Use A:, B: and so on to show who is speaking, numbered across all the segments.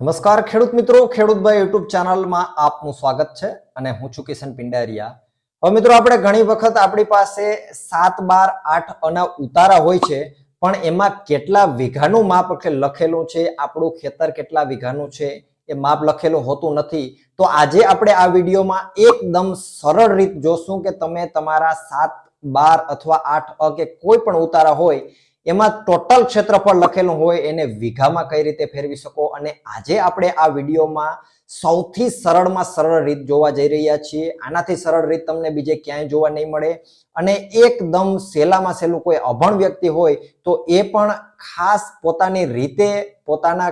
A: નમસ્કાર ખેડૂત મિત્રો ખેડૂતભાઈ યુટ્યુબ ચેનલમાં આપનું સ્વાગત છે અને હું છું કિશન પિંડારિયા. હવે મિત્રો, આપણે ઘણી વખત આપણી પાસે સાત, બાર, આઠ અના ઉતારા હોય છે, પણ એમાં કેટલા વીઘાનું માપ લખેલું છે, આપણું ખેતર કેટલા વીઘાનું છે, એ માપ લખેલું હોતું નથી. તો આજે આપણે આ વિડીયોમાં એકદમ સરળ રીત જોશું કે તમે તમારા સાત, બાર અથવા આઠ અ કે કોઈ પણ ઉતારા હોય એમાં ટોટલ ક્ષેત્રફળ લખેલું હોય એને વીઘામાં કઈ રીતે ફેરવી શકો? અને આજે આપણે આ વિડીયોમાં સૌથી સરળમાં સરળ રીત જોવા જઈ રહ્યા છીએ. આનાથી સરળ રીત તમને બીજે ક્યાંય જોવા નહીં મળે. અને એકદમ સહેલામાં સહેલું કોઈ અભણ વ્યક્તિ હોય તો એ પણ ખાસ પોતાની રીતે પોતાના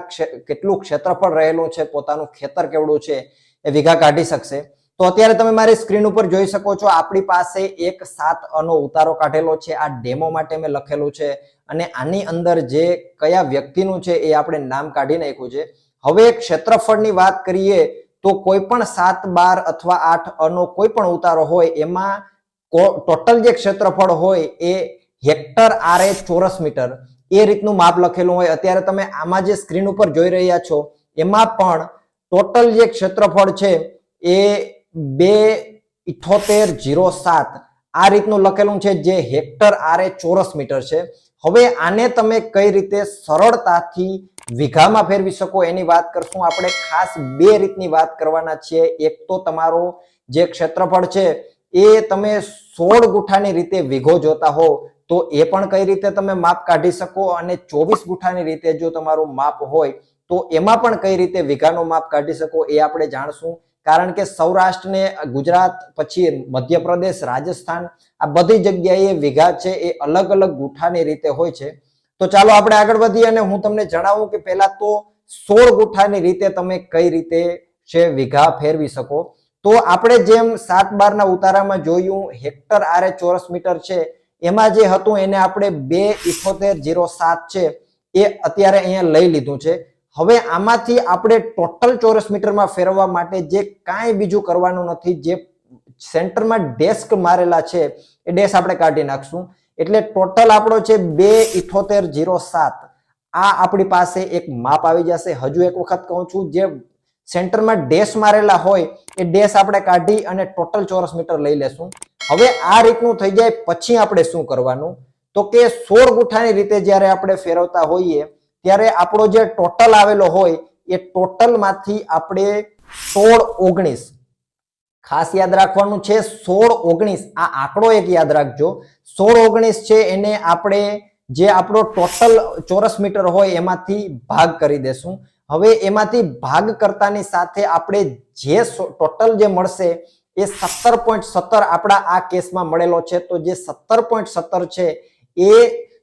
A: કેટલું ક્ષેત્રફળ રહેલું છે, પોતાનું ખેતર કેવડું છે એ વીઘા કાઢી શકશે. તો અત્યારે તમે મારી સ્ક્રીન ઉપર જોઈ શકો છો, આપણી પાસે એક સાત અનો ઉતારો કાઢેલો છે. આ ડેમો માટે મેં લખેલું છે. અને આની અંદર જે કયા વ્યક્તિનું છે એ આપણે નામ કાઢી નાખ્યું છે. હવે ક્ષેત્રફળની વાત કરીએ તો કોઈ પણ સાત, બાર અથવા આઠ અનો કોઈ પણ ઉતારો હોય એમાં ટોટલ જે ક્ષેત્રફળ હોય એ હેક્ટર આરે ચોરસ મીટર. એ રીતનું માપ લખેલું હોય. અત્યારે તમે આમાં જે સ્ક્રીન ઉપર જોઈ રહ્યા છો, એમાં પણ ટોટલ જે ક્ષેત્રફળ છે એ બે ઇઠોતેર જીરો સાત. આ રીતનું લખેલું છે જે હેક્ટર આરે ચોરસ મીટર છે. હવે આને તમે કઈ રીતે સરળતાથી વીઘામાં ફેરવી શકો એની વાત કરશું. આપણે ખાસ બે રીતની વાત કરવાના છીએ. એક તો તમારો જે ક્ષેત્રફળ છે, એ તમે સોળ ગુઠાની રીતે વીઘો જોતા હો, તો એ પણ કઈ રીતે તમે માપ કાઢી શકો? અને ચોવીસ ગુઠાની રીતે જો તમારું માપ હોય, તો એમાં પણ કઈ રીતે વીઘાનો માપ કાઢી શકો એ આપણે જાણશું. કારણ કે સૌરાષ્ટ્ર ને ગુજરાત, પછી મધ્યપ્રદેશ, રાજસ્થાન, આ બધી જગ્યાએ વિઘા છે એ અલગ અલગ ગુઠાની રીતે હોય છે. તો ચાલો આપણે આગળ વધીએ અને હું તમને જણાવું કે પહેલા તો સોળ ગુઠાની રીતે તમે કઈ રીતે છે વિઘા ફેરવી શકો. તો આપણે જેમ સાત બારના ઉતારામાં જોયું, હેક્ટર આરે ચોરસ મીટર છે. એમાં જે હતું એને આપણે બે ઇઠોતેર જીરો સાત છે એ અત્યારે અહીંયા લઈ લીધું છે. હવે આમાંથી આપણે ટોટલ ચોરસ મીટરમાં ફેરવવા માટે જે કાંઈ બીજું કરવાનું નથી, જે સેન્ટરમાં ડેસ્ક મારેલા છે, એ ડેસ્ક આપણે કાઢી નાખશું. એટલે ટોટલ આપણો છે બે ઇઠોતેર જીરો સાત. આ આપણી પાસે એક માપ આવી જશે. હજુ એક વખત કહું છું, જે સેન્ટરમાં ડેશ મારેલા હોય, એ ડેશ આપણે કાઢી અને ટોટલ ચોરસ મીટર લઈ લેશું. હવે આ રીતનું થઈ જાય. પછી આપણે શું કરવાનું? તો કે સોળ ગુઠાની રીતે જ્યારે આપણે ફેરવતા હોઈએ ત્યારે આપણો જે ટોટલ આવેલો હોય, એ ટોટલમાંથી આપણે સોળ ઓગણીસ. ખાસ યાદ રાખવાનું છે, સોળ ઓગણીસ, આ આંકડો એક યાદ રાખજો. સોળ ઓગણીસ છે, એને આપણે જે આપણો ટોટલ ચોરસ મીટર હોય, એમાંથી ભાગ કરી દેશું. હવે એમાંથી ભાગ કરતાની સાથે આપણે જે ટોટલ જે મળશે, એ સત્તર પોઈન્ટ સત્તર આપણા આ કેસમાં મળેલો છે. તો જે સત્તર પોઈન્ટ સત્તર છે, એ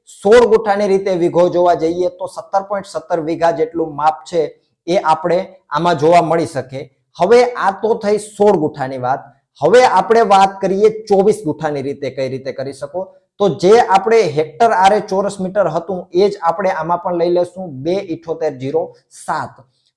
A: સોળ ગુઠાની રીતે વીઘો જોવા જઈએ તો સત્તર પોઈન્ટ સત્તર વીઘા જેટલું માપ છે એ આપણે આમાં જોવા મળી શકે. હવે આ તો થઈ સોળ ગુઠાની વાત. હવે આપણે વાત કરીએ ચોવીસ ગુઠાની રીતે કઈ રીતે કરી શકો. તો જે આપણે હેક્ટર આરે ચોરસ મીટર હતું એ જ આપણે આમાં પણ લઈ લેશું બે ઇઠોતેર જીરો સાત.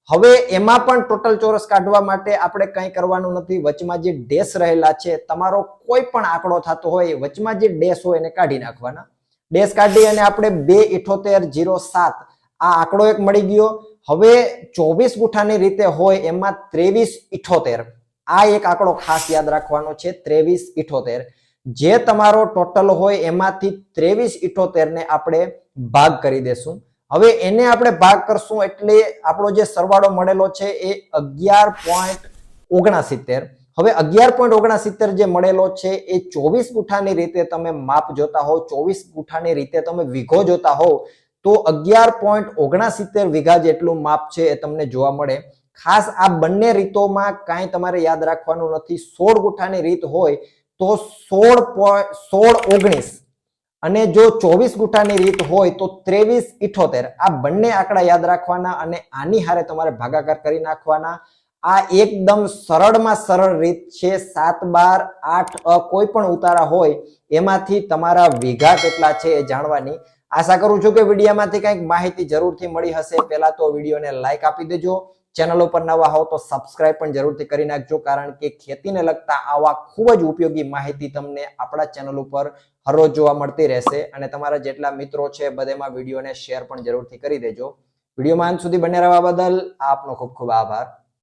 A: હવે એમાં પણ ટોટલ ચોરસ કાઢવા માટે આપણે કંઈ કરવાનું નથી. વચમાં જે ડેશ રહેલા છે, તમારો કોઈ પણ આંકડો થતો હોય વચમાં જે ડેશ હોય એને કાઢી નાખવાના. ડેશ કાઢી અને આપણે બે ઇઠોતેર જીરો સાત. આ આંકડો એક મળી ગયો. હવે ચોવીસ ગુઠાની રીતે હોય એમાં ત્રેવીસ ઇઠોતેર. આ એક આંકડો ખાસ યાદ રાખવાનો છે, ત્રેવીસ ઇઠોતેર. જે તમારો ટોટલ હોય એમાંથી ત્રેવીસ ઇઠોતેર ને આપણે ભાગ કરી દેશું. હવે એને આપણે ભાગ કરશું એટલે આપણો જે સરવાળો મળેલો છે એ અગિયાર પોઈન્ટ ઓગણસિત્તેર. હવે અગિયાર પોઈન્ટ ઓગણસિત્તેર જે મળેલો છે, એ ચોવીસ ગુઠાની રીતે તમે માપ જોતા હો ચોવીસ ગુઠાની રીતે તમે વીઘો જોતા હો તો અગિયાર પોઈન્ટ ઓગણસિત્તેર વીઘા જેટલું માપ છે એ તમને જોવા મળે. ખાસ આ બંને રીતોમાં કાંઈ તમારે યાદ રાખવાનું નથી. સોળ ગુઠાની રીત હોય તો સોળ પોઈન્ટ, સોળ ઓગણીસ અને જો ચોવીસ ગુઠાની રીત હોય તો ત્રેવીસ ઇઠોતેર. આ બંને આંકડા યાદ રાખવાના અને આની હારે તમારે ભાગાકાર કરી નાખવાના. આ એકદમ સરળમાં સરળ રીત છે. સાત બાર આઠ અ કોઈ પણ ઉતારા હોય, એમાંથી તમારા વીઘા કેટલા છે એ જાણવાની. આશા કરું છું કે વિડીયોમાંથી કંઈક માહિતી જરૂરથી મળી હશે. પહેલા તો વિડીયોને લાઇક આપી દેજો. ચેનલ ઉપર નવા હો તો સબસ્ક્રાઇબ પણ જરૂરથી કરી નાખજો, કારણ કે ખેતીને લગતા આવા ખૂબ જ ઉપયોગી માહિતી તમને આપણા ચેનલ ઉપર હરરોજ જોવા મળતી રહેશે. અને તમારા જેટલા મિત્રો છે, બધેમાં વિડીયોને શેર પણ જરૂરથી કરી દેજો. વિડીયોમાં અંત સુધી બને રહેવા બદલ આપનો ખૂબ ખૂબ આભાર.